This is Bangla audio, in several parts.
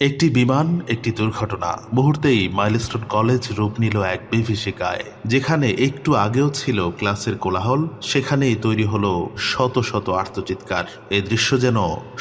একটি বিমান, একটি দুর্ঘটনা। মুহূর্তেই মাইলস্টোন কলেজ রূপ নিল এক বিভীষিকায়, যেখানে একটু আগেও ছিল ক্লাসের কোলাহল, সেখানেই তৈরি হলো শত শত আর্তচিৎকার। এই দৃশ্য যেন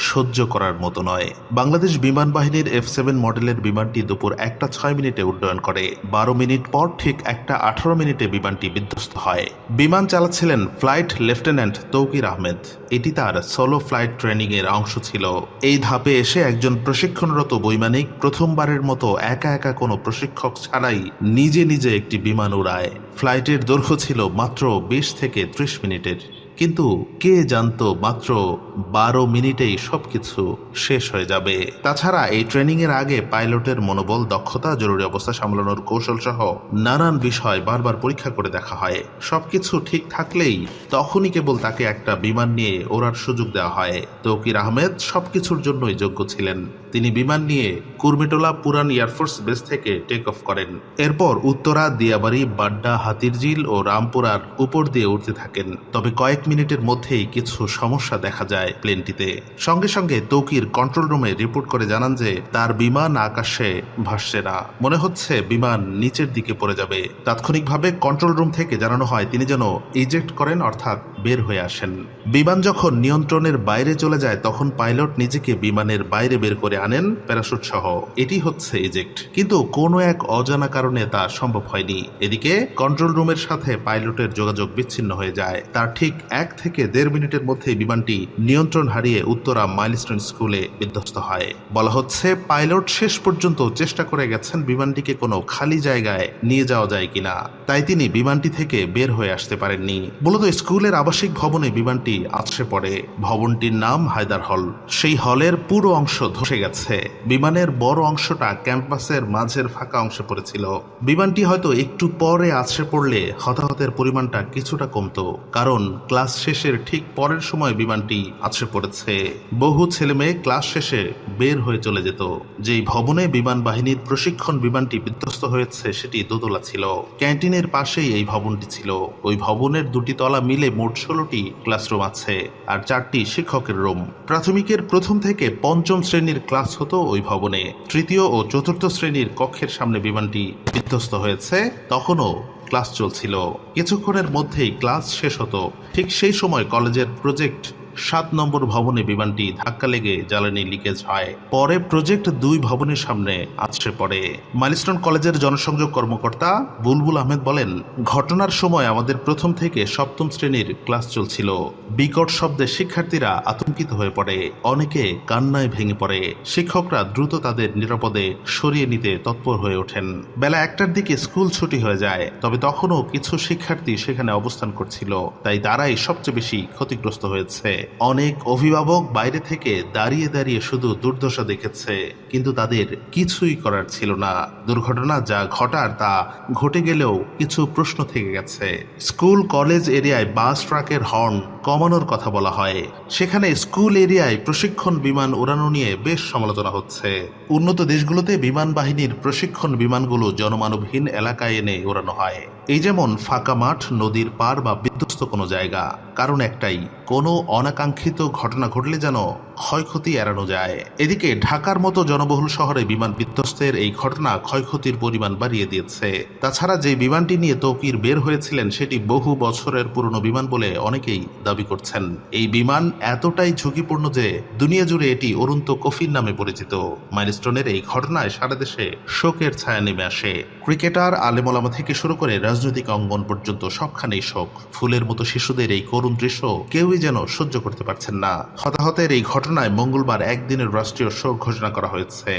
সহ্য করার মতো নয়। বাংলাদেশ বিমান বাহিনীর এফ সেভেন মডেলের বিমানটি দুপুর একটা ছয় মিনিটে উড্ডয়ন করে। বারো মিনিট পর ঠিক একটা আঠারো মিনিটে বিমানটি বিধ্বস্ত হয়। বিমান চালাচ্ছিলেন ফ্লাইট লেফটেন্যান্ট তৌকির আহমেদ। এটি তার সোলো ফ্লাইট ট্রেনিং এর অংশ ছিল। এই ধাপে এসে একজন প্রশিক্ষণরত বৈমানিক প্রথমবারের মতো একা একা কোনো প্রশিক্ষক ছাড়াই নিজে নিজে একটি বিমান উড়ায় ফ্লাইটের দৈর্ঘ্য ছিল মাত্র বিশ থেকে ত্রিশ মিনিটের। কিন্তু কে জানতো মাত্র বারো মিনিটেই সবকিছু শেষ হয়ে যাবে। তাছাড়া এই ট্রেনিং এর আগে পাইলটের মনোবল, দক্ষতা, জরুরি অবস্থা সামলানোর কৌশল সহ নানান বিষয় বারবার পরীক্ষা করে দেখা হয়। সবকিছু ঠিক থাকলেই তখনই কেবল তাকে একটা বিমান নিয়ে ওড়ার সুযোগ দেওয়া হয়। তৌকির আহমেদ সবকিছুর জন্যই যোগ্য ছিলেন। তিনি বিমান নিয়ে কুর্মিটোলা পুরান এয়ারফোর্স বেস থেকে টেক অফ করেন। এরপর উত্তরা, দিয়াবাড়ি, বাড্ডা, হাতিরঝিল ও রামপুরার উপর দিয়ে উঠতে থাকেন। তবে কয়েক মিনিটের মধ্যেই কিছু সমস্যা দেখা যায় প্লেনটিতে। সঙ্গে সঙ্গে তৌকির কন্ট্রোল রুমে রিপোর্ট করে জানান যে, তার বিমান আকাশে ভাসছে না। মনে হচ্ছে বিমান নিচের দিকে পড়ে যাবে। তাৎক্ষণিকভাবে কন্ট্রোল রুম থেকে জানানো হয়, তিনি যেন ইজেক্ট করেন, অর্থাৎ বের হয়ে আসেন। বিমান যখন নিয়ন্ত্রণের বাইরে চলে যায়, তখন পাইলট নিজেকে বিমানের বাইরে বের করে আনেন প্যারাশুট সহ। এটি হচ্ছে ইজেক্ট কিন্তু কোনো এক অজানা কারণে তা সম্ভব হয়নি। এদিকে কন্ট্রোল রুমের সাথে পাইলটের যোগাযোগ বিচ্ছিন্ন হয়ে যায়। তার ঠিক এক থেকে দেড় মিনিটের মধ্যে বিমানটি নিয়ন্ত্রণ হারিয়ে উত্তরা মাইলস্টোন স্কুলে বিধ্বস্ত হয়। বলা হচ্ছে, পাইলট শেষ পর্যন্ত চেষ্টা করে গেছেন বিমানটিকে কোনো খালি জায়গায় নিয়ে যাওয়া যায় কিনা। তাই তিনি বিমানটি থেকে বের হয়ে আসতে পারেননি। মূলত স্কুলের আবাসিক ভবনে বিমানটি আছড়ে পড়ে। ভবনটির নাম হায়দার হল। সেই হলের পুরো অংশ ধসে গেছে। বিমানের বড় অংশটা ক্যাম্পাসের মাঝের ফাঁকা অংশে পড়েছিল। বিমানটি হয়তো একটু পরে আছড়ে পড়লে হতাহতের পরিমাণটা কিছুটা কমতো। কারণ ক্লাস শেষের ঠিক পরের সময় বিমানটি আছড়ে পড়েছে। বহু ছেলে মেয়ে ক্লাস শেষে বের হয়ে চলে যেত। যেই ভবনে বিমান বাহিনীর প্রশিক্ষণ বিমানটি বিধ্বস্ত হয়েছে, সেটি দোতলা ছিল। ক্যান্টিনের পাশেই এই ভবনটি ছিল। ওই ভবনের দুটি তলা মিলে মোট ষোলোটি ক্লাসরুম আছে আর চারটি শিক্ষকের রুম। প্রাথমিকের প্রথম থেকে পঞ্চম শ্রেণির ক্লাস হতো ওই ভবনে। তৃতীয় ও চতুর্থ শ্রেণির কক্ষের সামনে বিমানটি বিধ্বস্ত হয়েছে। তখনও ক্লাস চলছিল। কিছুক্ষণের মধ্যেই ক্লাস শেষ হতো। ঠিক সেই সময় কলেজের প্রজেক্ট সাত নম্বর ভবনে বিমানটি ধাক্কা লেগে জ্বালানি লিকেজ হয়। পরে প্রজেক্ট দুই ভবনের সামনে আছড়ে পড়ে। মাইলস্টোন কলেজের জনসংযোগ কর্মকর্তা বুলবুল আহমেদ বলেন, ঘটনার সময় আমাদের প্রথম থেকে সপ্তম শ্রেণির ক্লাস চলছিল। বিকট শব্দে শিক্ষার্থীরা আতঙ্কিত হয়ে পড়ে। অনেকে কান্নায় ভেঙে পড়ে। শিক্ষকরা দ্রুত তাদের নিরাপদে সরিয়ে নিতে তৎপর হয়ে ওঠেন। বেলা একটার দিকে স্কুল ছুটি হয়ে যায়, তবে তখনও কিছু শিক্ষার্থী সেখানে অবস্থান করছিল। তাই তারাই সবচেয়ে বেশি ক্ষতিগ্রস্ত হয়েছে। অনেক অভিভাবক বাইরে থেকে দাঁড়িয়ে দাঁড়িয়ে শুধু দুর্দশা দেখেছে, কিন্তু তাদের কিছুই করার ছিল না। দুর্ঘটনা যা ঘটার তা ঘটে গেলেও কিছু প্রশ্ন থেকে গেছে। স্কুল কলেজ এরিয়ায় বাস ট্রাকের হর্ন কমানোর কথা বলা হয়। সেখানে স্কুল এরিয়ায় প্রশিক্ষণ বিমান উড়ানো নিয়ে বেশ সমালোচনা হচ্ছে। উন্নত দেশগুলোতে বিমান বাহিনীর প্রশিক্ষণ বিমানগুলো জনমানবহীন এলাকায় এনে উড়ানো হয়। এই যেমন ফাঁকা মাঠ, নদীর পার বা বিধ্বস্ত কোনো জায়গা। কারণ একটাই কোনো অনাকাঙ্ক্ষিত ঘটনা ঘটলে যেন ক্ষয়ক্ষতি এড়ানো যায়। এদিকে ঢাকার মতো জনবহুল শহরে বিমান বিধ্বস্তের এই ঘটনা ক্ষয়ক্ষতির পরিমাণ বাড়িয়ে দিয়েছে। তাছাড়া যে বিমানটি নিয়ে তৌকির বের হয়েছিলেন, সেটি বহু বছরের পুরনো বিমান বলে অনেকেই দাবি করছেন। এই বিমান এতটাই ঝুঁকিপূর্ণ যে দুনিয়া জুড়ে এটি অরুন্ত কফির নামে পরিচিত। মাইলস্টোনের এই ঘটনায় সারা দেশে শোকের ছায়া নেমে আসে। ক্রিকেটার আলেমলামা থেকে শুরু করে রাজনৈতিক অঙ্গন পর্যন্ত সবখানেই শোক। ফুলের মতো শিশুদের এই করুণ দৃশ্য কেউই যেন সহ্য করতে পারছেন না। হতাহতের এই ঘটনায় মঙ্গলবার একদিনের রাষ্ট্রীয় শোক ঘোষণা করা হয়েছে।